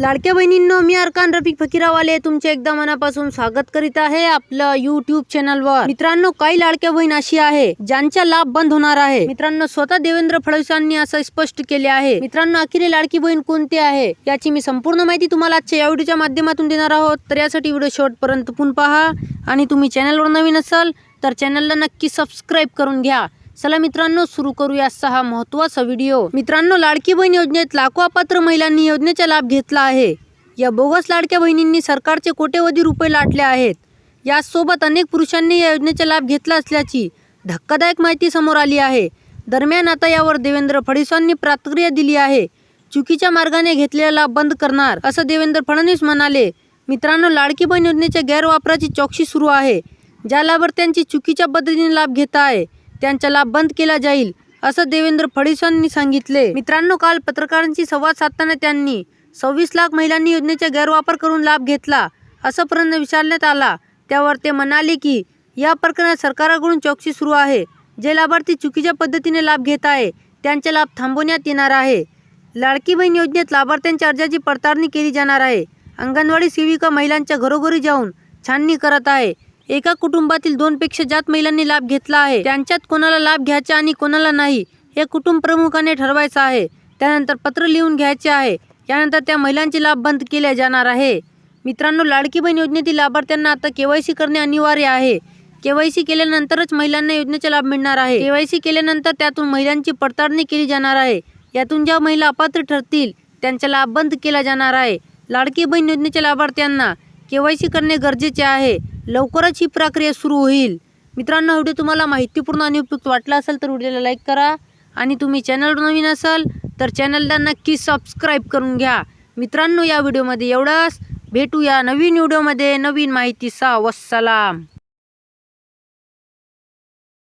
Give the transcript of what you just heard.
लाडक्या बहिणींनो मी अरकान रफिक फकीरावाले तुमचे एकदा मनापासून स्वागत करीत आहे आपलं युट्यूब चॅनलवर मित्रांनो काही लाडक्या बहीण अशी आहे ज्यांचा लाभ बंद होणार आहे. मित्रांनो स्वतः देवेंद्र फडणवीसांनी असं स्पष्ट केले आहे. मित्रांनो अखेर लाडकी बहीण कोणती आहे याची मी संपूर्ण माहिती तुम्हाला आजच्या या व्हिडिओच्या माध्यमातून देणार आहोत. तर यासाठी व्हिडिओ शेवटपर्यंत पण पहा. आणि तुम्ही चॅनलवर नवीन असाल तर चॅनलला नक्की सबस्क्राईब करून घ्या. चला मित्रांनो सुरू करूया सहा महत्त्वाचा व्हिडिओ. मित्रांनो लाडकी बहीण योजनेत लाखो अपात्र महिलांनी योजनेचा लाभ घेतला आहे. या बोगस लाडक्या बहिणींनी सरकारचे कोट्यवधी रुपये लाटले आहेत. यासोबत अनेक पुरुषांनी या योजनेचा लाभ घेतला असल्याची धक्कादायक माहिती समोर आली आहे. दरम्यान आता यावर देवेंद्र फडणवीसांनी प्रतिक्रिया दिली आहे. चुकीच्या मार्गाने घेतलेला लाभ बंद करणार असं देवेंद्र फडणवीस म्हणाले. मित्रांनो लाडकी बहीण योजनेच्या गैरवापराची चौकशी सुरू आहे. ज्या लाभार्थ्यांची चुकीच्या पद्धतीने लाभ घेत आहे त्यांचा लाभ बंद केला जाईल असं देवेंद्र फडणवीसांनी सांगितले. मित्रांनो काल पत्रकारांशी संवाद साधताना त्यांनी सव्वीस लाख महिलांनी योजनेचा गैरवापर करून लाभ घेतला असं प्रश्न विचारण्यात आला. त्यावर ते म्हणाले की या प्रकरणात सरकारकडून चौकशी सुरू आहे. जे लाभार्थी चुकीच्या पद्धतीने लाभ घेत आहे त्यांचे लाभ थांबवण्यात येणार आहे. लाडकी बहीण योजनेत लाभार्थ्यांच्या अर्जाची पडताळणी केली जाणार आहे. अंगणवाडी सेविका महिलांच्या घरोघरी जाऊन छाननी करत आहे. एका कुटुंबातील दोनपेक्षा जास्त महिलांनी लाभ घेतला आहे. त्यांच्यात कोणाला लाभ घ्यायचा आणि कोणाला नाही हे कुटुंब प्रमुखाने ठरवायचं आहे. त्यानंतर पत्र लिहून घ्यायचे आहे. यानंतर त्या महिलांचे लाभ बंद केले जाणार आहे. मित्रांनो लाडकी बहीण योजनेतील लाभार्थ्यांना आता केवायसी करणे अनिवार्य आहे. केवायसी केल्यानंतरच महिलांना योजनेचा लाभ मिळणार आहे. केवायसी केल्यानंतर त्यातून महिलांची पडताळणी केली जाणार आहे. यातून ज्या महिला अपात्र ठरतील त्यांचा लाभ बंद केला जाणार आहे. लाडकी बहीण योजनेच्या लाभार्थ्यांना के वाय सी करणे गरजेचे आहे. लवकरच ही प्रक्रिया सुरू होईल. मित्रांनो व्हिडिओ तुम्हाला माहितीपूर्ण आणि उपयुक्त वाटला असेल तर व्हिडिओला लाईक करा आणि तुम्ही चॅनलवर नवीन असाल तर चॅनलला नक्की सबस्क्राईब करून घ्या. मित्रांनो या व्हिडिओमध्ये एवढंच. भेटूया नवीन व्हिडिओमध्ये. नवीन माहितीचा वस्सलाम.